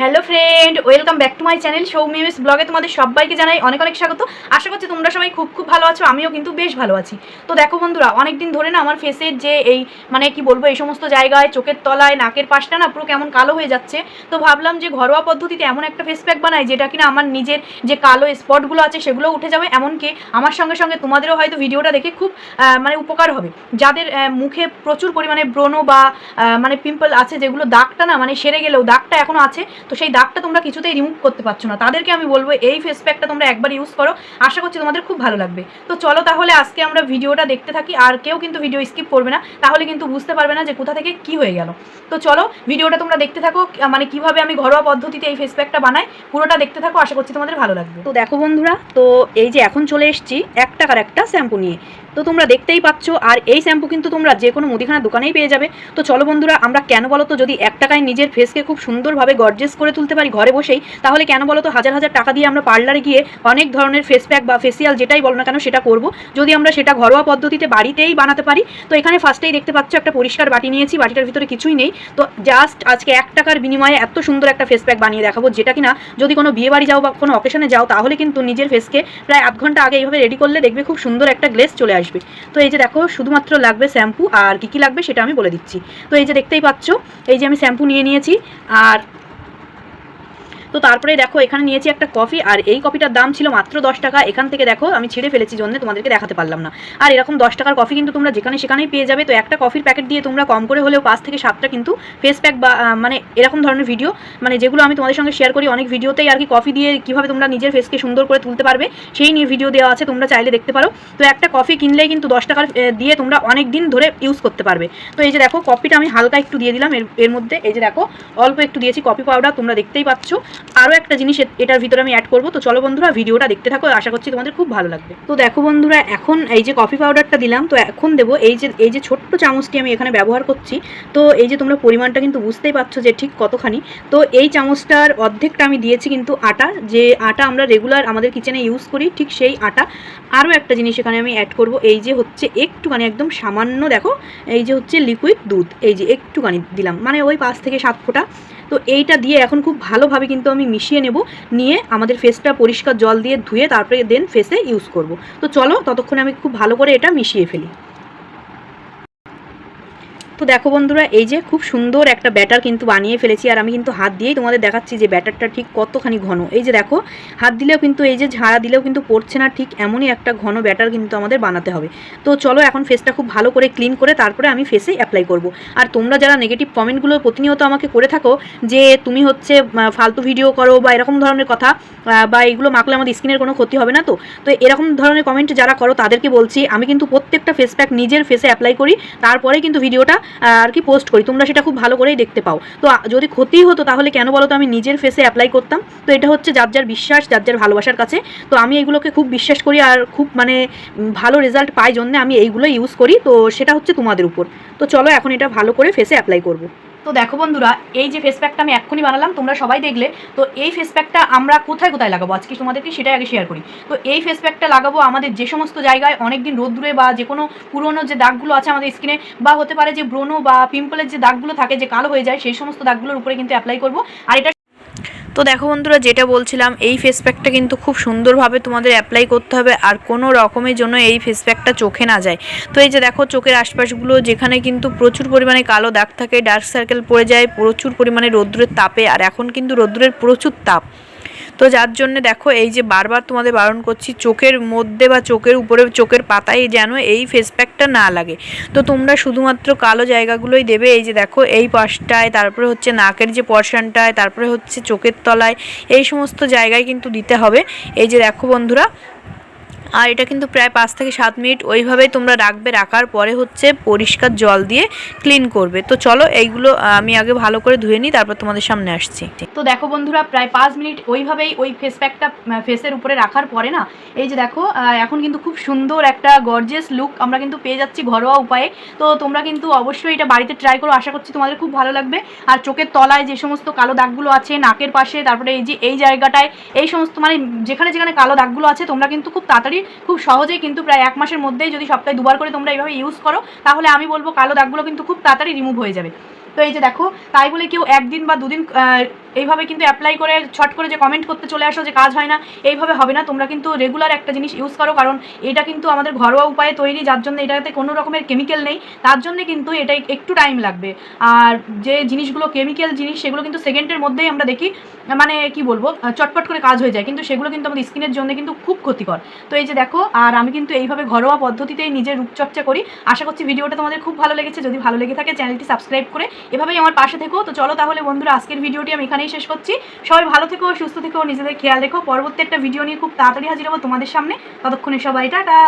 Hello friend, welcome back to my channel Soumimis ব্লগে তোমাদের সবাইকে জানাই অনেক অনেক স্বাগত। আশা করছি তোমরা সবাই খুব খুব ভালো আছো, আমিও কিন্তু বেশ ভালো আছি। তো দেখো বন্ধুরা অনেক দিন ধরে না আমার ফেসের যে এই মানে কি বলব, এই সমস্ত জায়গায়, চোখের তলায়, নাকের পাশটা না পুরো কেমন কালো হয়ে যাচ্ছে। তো ভাবলাম যে ঘরোয়া পদ্ধতিতে এমন একটা ফেস প্যাক বানাই, যেটা কিনা আমার নিজের যে কালো স্পটগুলো আছে সেগুলো উঠে যাবে। এমনকি আমার সঙ্গে সঙ্গে তোমাদেরও হয়তো ভিডিওটা দেখে খুব মানে উপকার হবে। যাদের মুখে প্রচুর পরিমাণে ব্রণ বা মানে পিম্পল আছে, যেগুলো দাগটা না মানে সেরে গেলেও, দাগটা এখনও আছে তো সেই দাগটা তোমরা কিছুতেই রিমুভ করতে পারছ না। তাদেরকে আমি বলব, এই ফেস প্যাকটা তোমরা একবার ইউজ করো। আশা করছি তোমাদের খুব ভালো লাগবে। তো চলো তাহলে আজকে আমরা ভিডিওটা দেখতে থাকি, আর কেউ কিন্তু ভিডিও স্কিপ করবে না। তাহলে কিন্তু বুঝতে পারবে না যে কোথা থেকে কি হয়ে গেল। তো চলো, ভিডিওটা তোমরা দেখতে থাকো মানে কীভাবে আমি ঘরোয়া পদ্ধতিতে এই ফেস প্যাকটা বানাই, পুরোটা দেখতে থাকো, আশা করছি তোমাদের ভালো লাগবে। তো দেখো বন্ধুরা, তো এই যে এখন চলে এসেছি এক টাকার একটা শ্যাম্পু নিয়ে। তো তোমরা দেখতেই পাচ্ছ, আর এই শ্যাম্পু কিন্তু তোমরা যে কোনো মুদিখানা দোকানেই পেয়ে যাবে। তো চলো বন্ধুরা, আমরা কেন বলো তো, যদি এক টাকায় নিজের ফেসকে খুব সুন্দরভাবে গর্জেস করে তুলতে পারি ঘরে বসেই, তাহলে কেন বলো তো হাজার হাজার টাকা দিয়ে আমরা পার্লারে গিয়ে অনেক ধরনের ফেস প্যাক বা ফেসিয়াল যেটাই বলো না কেন সেটা করব। যদি আমরা সেটা ঘরোয়া পদ্ধতিতে বাড়িতেই বানাতে পারি, তো এখানে ফার্স্টেই দেখতে পাচ্ছ একটা পরিষ্কার বাটি নিয়েছি, বাটিটার ভিতরে কিছুই নেই। তো জাস্ট আজকে এক টাকার বিনিময়ে এত সুন্দর একটা ফেস প্যাক বানিয়ে দেখাবো, যেটা কিনা যদি কোনো বিয়ে বাড়ি যাও বা কোনো অকেশনে যাও, তাহলে কিন্তু নিজের ফেসকে প্রায় আধ ঘণ্টা আগে এইভাবে রেডি করলে দেখবে খুব সুন্দর একটা গ্লেস চলে আসবে। তো এই যে দেখো, শুধুমাত্র লাগবে শ্যাম্পু আর কী কী লাগবে সেটা আমি বলে দিচ্ছি। তো এই যে দেখতেই পাচ্ছ, এই যে আমি শ্যাম্পু নিয়ে নিয়েছি, আর তো তারপরে দেখো, এখানে নিয়েছি একটা কফি, আর এই কফিটার দাম ছিল মাত্র দশ টাকা। এখান থেকে দেখো, আমি ছিঁড়ে ফেলেছি জন্য তোমাদেরকে দেখাতে পারলাম না। আর এরকম দশ টাকার কফি কিন্তু তোমরা যেখানে সেখানেই পেয়ে যাবে। তো একটা কফির প্যাকেট দিয়ে তোমরা কম করে হলেও পাঁচ থেকে সাতটা কিন্তু ফেস প্যাক বা মানে এরকম ধরনের ভিডিও মানে যেগুলো আমি তোমাদের সঙ্গে শেয়ার করি, অনেক ভিডিওতেই আর কি কফি দিয়ে কীভাবে তোমরা নিজের ফেসকে সুন্দর করে তুলতে পারবে, সেই নিয়ে ভিডিও দেওয়া আছে, তোমরা চাইলে দেখতে পারো। তো একটা কফি কিনলেই কিন্তু দশ টাকার দিয়ে তোমরা অনেক দিন ধরে ইউজ করতে পারবে। তো এই যে দেখো, কফিটা আমি হালকা একটু দিয়ে দিলাম। এর এর মধ্যে এই যে দেখো, অল্প একটু দিয়েছি কফি পাউডার তোমরা দেখতেই পাচ্ছ। আরও একটা জিনিস এটার ভিতরে আমি অ্যাড করব। তো চলো বন্ধুরা, ভিডিওটা দেখতে থাকো, আশা করছি তোমাদের খুব ভালো লাগবে। তো দেখো বন্ধুরা, এখন এই যে কফি পাউডারটা দিলাম, তো এখন দেবো এই যে এই যে ছোট্ট চামচটি আমি এখানে ব্যবহার করছি। তো এই যে তোমরা পরিমাণটা কিন্তু বুঝতেই পারছ যে ঠিক কতখানি। তো এই চামচটার অর্ধেকটা আমি দিয়েছি কিন্তু আটা, যে আটা আমরা রেগুলার আমাদের কিচেনে ইউজ করি, ঠিক সেই আটা। আরও একটা জিনিস এখানে আমি অ্যাড করব, এই যে হচ্ছে একটুখানি একদম সামান্য, দেখো, এই যে হচ্ছে লিকুইড দুধ, এই যে একটুখানি দিলাম মানে ওই পাঁচ থেকে সাত ফোঁটা। তো এইটা দিয়ে এখন খুব ভালোভাবে কিন্তু আমি মিশিয়ে নেব, নিয়ে আমাদের ফেসটা পরিষ্কার জল দিয়ে ধুয়ে তারপরে দেন ফেসে ইউজ করব। তো চলো ততক্ষণে আমি খুব ভালো করে এটা মিশিয়ে ফেলি। তো দেখো বন্ধুরা, এই যে খুব সুন্দর একটা ব্যাটার কিন্তু বানিয়ে ফেলেছি, আর আমি কিন্তু হাত দিয়েই তোমাদের দেখাচ্ছি যে ব্যাটারটা ঠিক কতখানি ঘন। এই যে দেখো, হাত দিলেও কিন্তু, এই যে ঝাড়া দিলেও কিন্তু পড়ছে না, ঠিক এমনই একটা ঘন ব্যাটার কিন্তু আমাদের বানাতে হবে। তো চলো এখন ফেসটা খুব ভালো করে ক্লিন করে তারপরে আমি ফেসে অ্যাপ্লাই করব। আর তোমরা যারা নেগেটিভ কমেন্টগুলো প্রতিনিয়ত আমাকে করে থাকো, যে তুমি হচ্ছে ফালতু ভিডিও করো বা এরকম ধরনের কথা বা এগুলো মাখলে আমাদের স্কিনের কোনো ক্ষতি হবে না তো তো এরকম ধরনের কমেন্ট যারা করো তাদেরকে বলছি, আমি কিন্তু প্রত্যেকটা ফেস প্যাক নিজের ফেসে অ্যাপ্লাই করি তারপরে কিন্তু ভিডিওটা আর কি পোস্ট করি। তোমরা সেটা খুব ভালো করেই দেখতে পাও। তো যদি ক্ষতি হতো তাহলে কেন বলো তো আমি নিজের ফেসে অ্যাপ্লাই করতাম? তো এটা হচ্ছে যার যার বিশ্বাস, যার যার ভালোবাসার কাছে। তো আমি এইগুলোকে খুব বিশ্বাস করি আর খুব মানে ভালো রেজাল্ট পাই জন্য আমি এইগুলো ইউজ করি। তো সেটা হচ্ছে তোমাদের উপর। তো চলো এখন এটা ভালো করে ফেসে অ্যাপ্লাই করব। তো দেখো বন্ধুরা, এই যে ফেস প্যাকটা আমি এক্ষুনি বানালাম, তোমরা সবাই দেখলে, তো এই ফেস প্যাকটা আমরা কোথায় কোথায় লাগাবো? আজকে তোমাদেরকে সেটাই আগে শেয়ার করি। তো এই ফেস প্যাকটা লাগাবো আমাদের যে সমস্ত জায়গায়, অনেকদিন রোদ্দুরে বা যে কোনো পুরনো যে দাগগুলো আছে আমাদের স্কিনে বা হতে পারে যে ব্রণ বা পিম্পলের যে দাগগুলো থাকে, যে কালো হয়ে যায়, সেই সমস্ত দাগগুলোর উপরে কিন্তু অ্যাপ্লাই করব। আর এটা তো দেখো বন্ধুরা, যেটা বলছিলাম, এই ফেস প্যাকটা কিন্তু খুব সুন্দরভাবে তোমাদের অ্যাপ্লাই করতে হবে আর কোনো রকমের জন্য এই ফেস প্যাকটা চোখে না যায়। তো এই যে দেখো, চোখের আশপাশগুলো যেখানে কিন্তু প্রচুর পরিমাণে কালো দাগ থাকে ডার্ক সার্কেল পড়ে যায়, প্রচুর পরিমাণে রৌদ্রের তাপে, আর এখন কিন্তু রৌদ্রের প্রচুর তাপ। তো যার জন্য দেখো, এই যে বারবার তোমাদের বারণ করছি, চোখের মধ্যে বা চোখের উপরে, চোখের পাতায় যেন এই ফেস প্যাকটা না লাগে। তো তোমরা শুধুমাত্র কালো জায়গাগুলোই দেবে, এই যে দেখো, এই পাশটায়, তারপরে হচ্ছে নাকের যে পর্শনটায় তারপরে হচ্ছে চোখের তলায়, এই সমস্ত জায়গায় কিন্তু দিতে হবে। এই যে দেখো বন্ধুরা আর এটা কিন্তু প্রায় পাঁচ থেকে সাত মিনিট ওইভাবেই তোমরা রাখবে, রাখার পরে হচ্ছে পরিষ্কার জল দিয়ে ক্লিন করবে। তো চলো এইগুলো আমি আগে ভালো করে ধুয়ে নিই, তারপর তোমাদের সামনে আসছি। তো দেখো বন্ধুরা, প্রায় পাঁচ মিনিট ওইভাবেই ওই ফেস প্যাকটা ফেসের উপরে রাখার পরে না, এই যে দেখো এখন কিন্তু খুব সুন্দর একটা গর্জিয়াস লুক আমরা কিন্তু পেয়ে যাচ্ছি ঘরোয়া উপায়ে। তো তোমরা কিন্তু অবশ্যই এটা বাড়িতে ট্রাই করো, আশা করছি তোমাদের খুব ভালো লাগবে। আর চোখের তলায় যে সমস্ত কালো দাগগুলো আছে, নাকের পাশে, তারপরে এই যে এই জায়গাটায়, এই সমস্ত মানে যেখানে যেখানে কালো দাগগুলো আছে, তোমরা কিন্তু খুব তাড়াতাড়ি খুব সহজেই কিন্তু প্রায় এক মাসের মধ্যেই যদি সপ্তাহে দুবার করে তোমরা এইভাবে ইউজ করো, তাহলে আমি বলব কালো দাগগুলো কিন্তু খুব তাড়াতাড়ি রিমুভ হয়ে যাবে। তো এই যে দেখো, তাই বলে কেউ একদিন বা দুদিন এইভাবে কিন্তু অ্যাপ্লাই করে, ছট করে যে কমেন্ট করতে চলে আসো যে কাজ হয় না, এইভাবে হবে না। তোমরা কিন্তু রেগুলার একটা জিনিস ইউজ করো, কারণ এটা কিন্তু আমাদের ঘরোয়া উপায়ে তৈরি, যার জন্য এটাতে কোনো রকমের কেমিক্যাল নেই। তার জন্য কিন্তু এটা একটু টাইম লাগবে। আর যে জিনিসগুলো কেমিক্যাল জিনিস, সেগুলো কিন্তু সেকেন্ডের মধ্যেই আমরা দেখি মানে কি বলব চটপট করে কাজ হয়ে যায়, কিন্তু সেগুলো কিন্তু আমাদের স্কিনের জন্য কিন্তু খুব ক্ষতিকর। তো এই যে দেখো, আর আমি কিন্তু এইভাবে ঘরোয়া পদ্ধতিতেই নিজের রূপচর্চা করি। আশা করছি ভিডিওটা তোমাদের খুব ভালো লেগেছে। যদি ভালো লেগে থাকে, চ্যানেলটি সাবস্ক্রাইব করে এভাবেই আমার পাশে থেকো। তো চলো তাহলে বন্ধুরা, আজকের ভিডিওটি আমি এখানেই শেষ করছি। সবাই ভালো থেকো, সুস্থ থেকো, নিজেদের খেয়াল রেখো। পরবর্তী একটা ভিডিও নিয়ে খুব তাড়াতাড়ি হাজির হব তোমাদের সামনে। ততক্ষণে সবাই, টাটা!